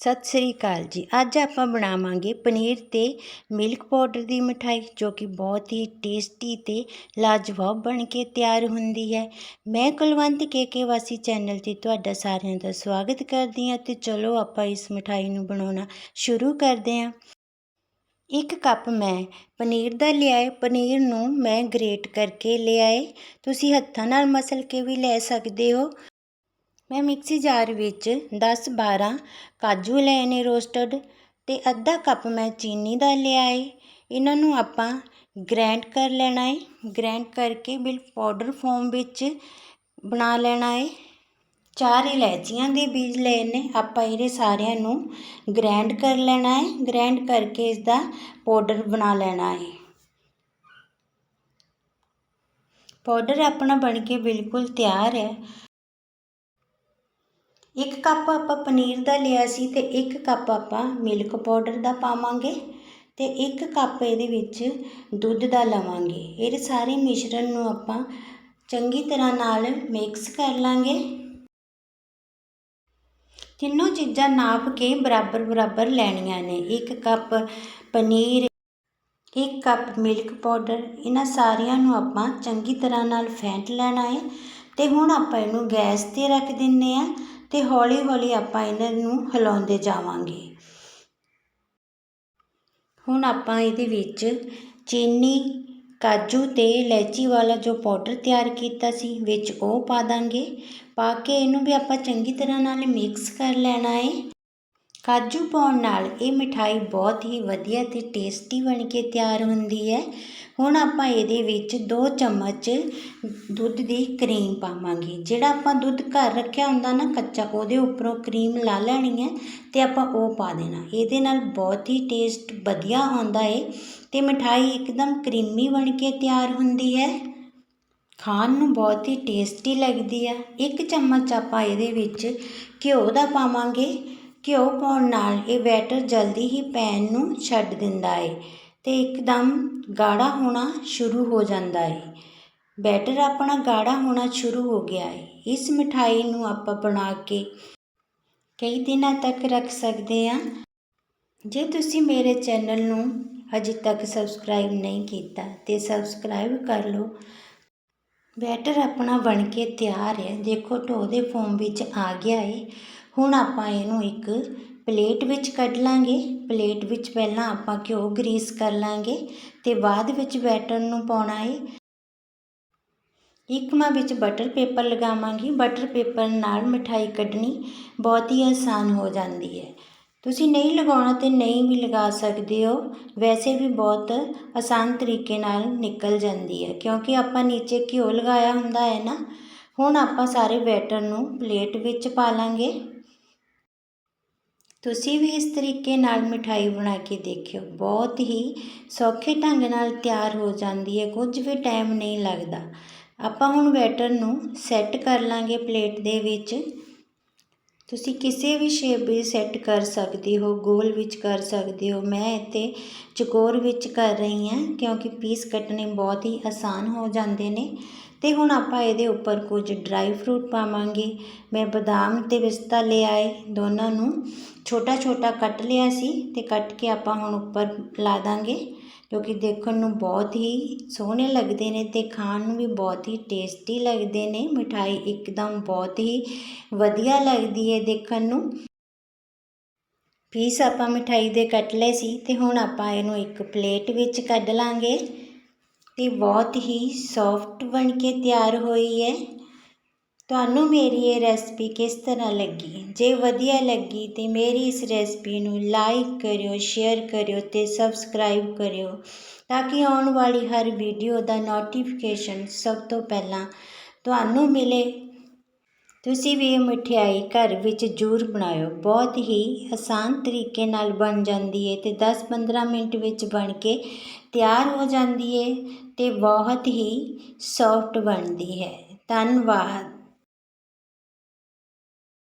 ਸਤਿ ਸ੍ਰੀ ਅਕਾਲ ਜੀ। ਅੱਜ ਆਪਾਂ ਬਣਾਵਾਂਗੇ ਪਨੀਰ ਤੇ ਮਿਲਕ ਪਾਊਡਰ ਦੀ ਮਠਾਈ, ਜੋ ਕਿ ਬਹੁਤ ਹੀ ਟੇਸਟੀ ਤੇ ਲਾਜਵਾਬ ਬਣ ਕੇ ਤਿਆਰ ਹੁੰਦੀ ਹੈ। ਮੈਂ ਕੁਲਵੰਤ ਕੇ ਵਾਸੀ ਚੈਨਲ ਤੇ ਤੁਹਾਡਾ ਸਾਰਿਆਂ ਦਾ ਸਵਾਗਤ ਕਰਦੀ ਹਾਂ ਤੇ ਚਲੋ ਆਪਾਂ ਇਸ ਮਠਾਈ ਨੂੰ ਬਣਾਉਣਾ ਸ਼ੁਰੂ ਕਰਦੇ ਹਾਂ। ਇੱਕ ਕੱਪ ਮੈਂ ਪਨੀਰ ਦਾ ਲਿਆਏ। ਪਨੀਰ ਨੂੰ ਮੈਂ ਗ੍ਰੇਟ ਕਰਕੇ ਲਿਆਏ। ਤੁਸੀਂ ਹੱਥਾਂ ਨਾਲ ਮਸਲ ਕੇ ਵੀ ਲੈ ਸਕਦੇ ਹੋ। ਮੈਂ ਮਿਕਸੀ ਜਾਰ ਵਿੱਚ 10-12 ਕਾਜੂ ਲਏ ਨੇ ਰੋਸਟਡ ਅਤੇ ਅੱਧਾ ਕੱਪ ਮੈਂ ਚੀਨੀ ਦਾ ਲਿਆ ਹੈ ਇਹਨਾਂ ਨੂੰ ਆਪਾਂ ਗ੍ਰੈਂਡ ਕਰ ਲੈਣਾ ਏ। ਗ੍ਰੈਂਡ ਕਰਕੇ ਬਿਲ ਪਾਊਡਰ ਫੋਮ ਵਿੱਚ ਬਣਾ ਲੈਣਾ ਏ। ਚਾਰ ਇਲਾਇਚੀਆਂ ਦੇ ਬੀਜ ਲਏ ਨੇ। ਆਪਾਂ ਇਹਦੇ ਸਾਰਿਆਂ ਨੂੰ ਗ੍ਰੈਂਡ ਕਰ ਲੈਣਾ ਹੈ ਗ੍ਰੈਂਡ ਕਰਕੇ ਇਸ ਦਾ ਪਾਊਡਰ ਬਣਾ ਲੈਣਾ ਹੈ ਪਾਊਡਰ ਆਪਣਾ ਬਣ ਕੇ ਬਿਲਕੁਲ ਤਿਆਰ ਹੈ। ਕੱਪ ਆਪਾਂ ਪਨੀਰ ਦਾ ਲਿਆ ਸੀ ਤੇ ਇੱਕ ਕੱਪ ਆਪਾਂ ਮਿਲਕ ਪਾਊਡਰ ਦਾ ਪਾਵਾਂਗੇ ਤੇ ਇੱਕ ਕੱਪ ਇਹਦੇ ਵਿੱਚ ਦੁੱਧ ਦਾ ਲਵਾਂਗੇ। ਇਹ ਸਾਰੇ ਮਿਸ਼ਰਣ ਨੂੰ ਆਪਾਂ ਚੰਗੀ ਤਰ੍ਹਾਂ ਨਾਲ ਮਿਕਸ ਕਰ ਲਾਂਗੇ। ਤਿੰਨੋਂ ਚੀਜ਼ਾਂ ਨਾਪ ਕੇ ਬਰਾਬਰ ਬਰਾਬਰ ਲੈਣੀਆਂ ਨੇ। ਇੱਕ ਕੱਪ ਪਨੀਰ, ਇੱਕ ਕੱਪ ਮਿਲਕ ਪਾਊਡਰ ਇਹਨਾਂ ਸਾਰਿਆਂ ਨੂੰ ਆਪਾਂ ਚੰਗੀ ਤਰ੍ਹਾਂ ਨਾਲ ਫੈਂਟ ਲੈਣਾ ਹੈ। ਤੇ ਹੁਣ ਆਪਾਂ ਇਹਨੂੰ ਗੈਸ ਤੇ ਰੱਖ ਦਿੰਨੇ ਆ ਤੇ ਹੌਲੀ ਹੌਲੀ ਆਪਾਂ ਇਹਨਾਂ ਨੂੰ ਹਿਲਾਉਂਦੇ ਜਾਵਾਂਗੇ। ਹੁਣ ਆਪਾਂ ਇਹਦੇ ਵਿੱਚ ਚੀਨੀ, ਕਾਜੂ ਤੇ ਇਲਾਇਚੀ ਵਾਲਾ ਜੋ ਪਾਊਡਰ ਤਿਆਰ ਕੀਤਾ ਸੀ, ਵਿੱਚ ਉਹ ਪਾ ਦਾਂਗੇ। ਪਾ ਕੇ ਇਹਨੂੰ ਵੀ ਆਪਾਂ ਚੰਗੀ ਤਰ੍ਹਾਂ ਨਾਲ ਮਿਕਸ ਕਰ ਲੈਣਾ ਹੈ ਕਾਜੂ ਪਾਉਣ ਨਾਲ ਇਹ ਮਿਠਾਈ ਬਹੁਤ ਹੀ ਵਧੀਆ ਤੇ ਟੇਸਟੀ ਬਣ ਕੇ ਤਿਆਰ ਹੁੰਦੀ ਹੈ। ਹੁਣ ਆਪਾਂ ਇਹਦੇ ਵਿੱਚ 2 ਚਮਚ ਦੁੱਧ ਦੀ ਕਰੀਮ ਪਾਵਾਂਗੇ। ਜਿਹੜਾ ਆਪਾਂ ਦੁੱਧ ਘਰ ਰੱਖਿਆ ਹੁੰਦਾ ਨਾ ਕੱਚਾ, ਉਹਦੇ ਉੱਪਰੋਂ ਕਰੀਮ ਲਾ ਲੈਣੀ ਹੈ ਤੇ ਆਪਾਂ ਉਹ ਪਾ ਦੇਣਾ। ਇਹਦੇ ਨਾਲ ਬਹੁਤ ਹੀ ਟੇਸਟ ਵਧੀਆ ਆਉਂਦਾ ਏ ਤੇ ਮਠਾਈ ਇੱਕਦਮ ਕਰੀਮੀ ਬਣ ਕੇ ਤਿਆਰ ਹੁੰਦੀ ਹੈ। ਖਾਣ ਨੂੰ ਬਹੁਤ ਹੀ ਟੇਸਟੀ ਲੱਗਦੀ ਆ। ਇੱਕ ਚਮਚ ਆਪਾਂ ਇਹਦੇ ਵਿੱਚ ਘਿਓ ਦਾ ਪਾਵਾਂਗੇ। ਘਿਓ ਪਾਉਣ ਨਾਲ ਇਹ ਬੈਟਰ ਜਲਦੀ ਹੀ ਪੈਨ ਨੂੰ ਛੱਡ ਦਿੰਦਾ ਹੈ ਅਤੇ ਇੱਕਦਮ ਗਾੜਾ ਹੋਣਾ ਸ਼ੁਰੂ ਹੋ ਜਾਂਦਾ ਹੈ ਬੈਟਰ ਆਪਣਾ ਗਾੜਾ ਹੋਣਾ ਸ਼ੁਰੂ ਹੋ ਗਿਆ ਹੈ ਇਸ ਮਿਠਾਈ ਨੂੰ ਆਪਾਂ ਬਣਾ ਕੇ ਕਈ ਦਿਨਾਂ ਤੱਕ ਰੱਖ ਸਕਦੇ ਹਾਂ ਜੇ ਤੁਸੀਂ ਮੇਰੇ ਚੈਨਲ ਨੂੰ ਅਜੇ ਤੱਕ ਸਬਸਕ੍ਰਾਈਬ ਨਹੀਂ ਕੀਤਾ ਤੇ ਸਬਸਕ੍ਰਾਈਬ ਕਰ ਲਓ। ਬੈਟਰ ਆਪਣਾ ਬਣ ਕੇ ਤਿਆਰ ਹੈ ਦੇਖੋ ਢੋ ਦੇ ਫੋਮ ਵਿੱਚ ਆ ਗਿਆ ਹੈ ਹੁਣ ਆਪਾਂ ਇਹਨੂੰ ਇੱਕ ਪਲੇਟ ਵਿੱਚ ਕੱਢ ਲਾਂਗੇ। ਪਲੇਟ ਵਿੱਚ ਪਹਿਲਾਂ ਆਪਾਂ ਘਿਓ ਗਰੀਸ ਕਰ ਲਾਂਗੇ ਤੇ ਬਾਅਦ ਵਿੱਚ ਬੈਟਰ ਨੂੰ ਪਾਉਣਾ ਹੈ ਇੱਕ ਮਾਂ ਵਿੱਚ ਬਟਰ ਪੇਪਰ ਲਗਾਵਾਂਗੀ। ਬਟਰ ਪੇਪਰ ਨਾਲ ਮਠਾਈ ਕੱਢਣੀ ਬਹੁਤ ਹੀ ਆਸਾਨ ਹੋ ਜਾਂਦੀ ਹੈ ਤੁਸੀਂ ਨਹੀਂ ਲਗਾਉਣਾ ਤੇ ਨਹੀਂ ਵੀ ਲਗਾ ਸਕਦੇ ਹੋ। ਵੈਸੇ ਵੀ ਬਹੁਤ ਆਸਾਨ ਤਰੀਕੇ ਨਾਲ ਨਿਕਲ ਜਾਂਦੀ ਹੈ ਕਿਉਂਕਿ ਆਪਾਂ ਨੀਚੇ ਘਿਓ ਲਗਾਇਆ ਹੁੰਦਾ ਹੈ ਨਾ। ਹੁਣ ਆਪਾਂ ਸਾਰੇ ਬੈਟਰ ਨੂੰ ਪਲੇਟ ਵਿੱਚ ਪਾ ਲਾਂਗੇ। ਤੁਸੀਂ ਵੀ ਇਸ ਤਰੀਕੇ ਨਾਲ ਮਿਠਾਈ ਬਣਾ ਕੇ ਦੇਖਿਓ। ਬਹੁਤ ਹੀ ਸੌਖੇ ਢੰਗ ਨਾਲ ਤਿਆਰ ਹੋ ਜਾਂਦੀ ਹੈ। ਕੁਝ ਵੀ ਟਾਈਮ ਨਹੀਂ ਲੱਗਦਾ। ਆਪਾਂ ਹੁਣ ਬੈਟਰ ਨੂੰ ਸੈੱਟ ਕਰ ਲਾਂਗੇ ਪਲੇਟ ਦੇ ਵਿੱਚ। ਤੁਸੀਂ ਕਿਸੇ ਵੀ ਸ਼ੇਪ ਵਿੱਚ ਸੈੱਟ ਕਰ ਸਕਦੇ ਹੋ, ਗੋਲ ਵਿੱਚ ਕਰ ਸਕਦੇ ਹੋ। ਮੈਂ ਇੱਥੇ ਚਕੋਰ ਵਿੱਚ ਕਰ ਰਹੀ ਹਾਂ ਕਿਉਂਕਿ ਪੀਸ ਕੱਟਣੇ ਬਹੁਤ ਹੀ ਆਸਾਨ ਹੋ ਜਾਂਦੇ ਨੇ। ਅਤੇ ਹੁਣ ਆਪਾਂ ਇਹਦੇ ਉੱਪਰ ਕੁਝ ਡਰਾਈ ਫਰੂਟ ਪਾਵਾਂਗੇ। ਮੈਂ ਬਦਾਮ ਅਤੇ ਪਿਸਤਾ ਲਿਆਏ ਦੋਨਾਂ ਨੂੰ। ਛੋਟਾ ਛੋਟਾ ਕੱਟ ਲਿਆ ਸੀ ਅਤੇ ਕੱਟ ਕੇ ਆਪਾਂ ਹੁਣ ਉੱਪਰ ਲਾ ਦਾਂਗੇ ਕਿਉਂਕਿ ਦੇਖਣ ਨੂੰ ਬਹੁਤ ਹੀ ਸੋਹਣੇ ਲੱਗਦੇ ਨੇ ਤੇ ਖਾਣ ਨੂੰ ਵੀ ਬਹੁਤ ਹੀ ਟੇਸਟੀ ਲੱਗਦੇ ਨੇ। ਮਠਾਈ ਇੱਕਦਮ ਬਹੁਤ ਹੀ ਵਧੀਆ ਲੱਗਦੀ ਹੈ ਦੇਖਣ ਨੂੰ। ਪੀਸ ਆਪਾਂ ਮਠਾਈ ਦੇ ਕੱਟ ਲਏ ਸੀ ਤੇ ਹੁਣ ਆਪਾਂ ਇਹਨੂੰ ਇੱਕ ਪਲੇਟ ਵਿੱਚ ਕੱਢ ਲਾਂਗੇ। ਅਤੇ ਬਹੁਤ ਹੀ ਸੋਫਟ ਬਣ ਕੇ ਤਿਆਰ ਹੋਈ ਹੈ। ਤੁਹਾਨੂੰ ਮੇਰੀ ਇਹ ਰੈਸਪੀ ਕਿਸ ਤਰ੍ਹਾਂ ਲੱਗੀ? ਜੇ ਵਧੀਆ ਲੱਗੀ ਤੇ ਮੇਰੀ ਇਸ ਰੈਸਪੀ ਨੂੰ ਲਾਈਕ ਕਰਿਓ ਸ਼ੇਅਰ ਕਰਿਓ ਤੇ ਸਬਸਕ੍ਰਾਈਬ ਕਰਿਓ ਤਾਂ ਕਿ ਆਉਣ ਵਾਲੀ ਹਰ ਵੀਡੀਓ ਦਾ ਨੋਟੀਫਿਕੇਸ਼ਨ ਸਭ ਤੋਂ ਪਹਿਲਾਂ ਤੁਹਾਨੂੰ ਮਿਲੇ। ਤੁਸੀਂ ਵੀ ਇਹ ਮਠਿਆਈ ਘਰ ਵਿੱਚ ਜ਼ਰੂਰ ਬਣਾਇਓ। ਬਹੁਤ ਹੀ ਆਸਾਨ ਤਰੀਕੇ ਨਾਲ ਬਣ ਜਾਂਦੀ ਹੈ ਤੇ 10-15 ਮਿੰਟ ਵਿੱਚ ਬਣ ਕੇ ਤਿਆਰ ਹੋ ਜਾਂਦੀ ਹੈ ਤੇ ਬਹੁਤ ਹੀ ਸੌਫਟ ਬਣਦੀ ਹੈ। ਧੰਨਵਾਦ।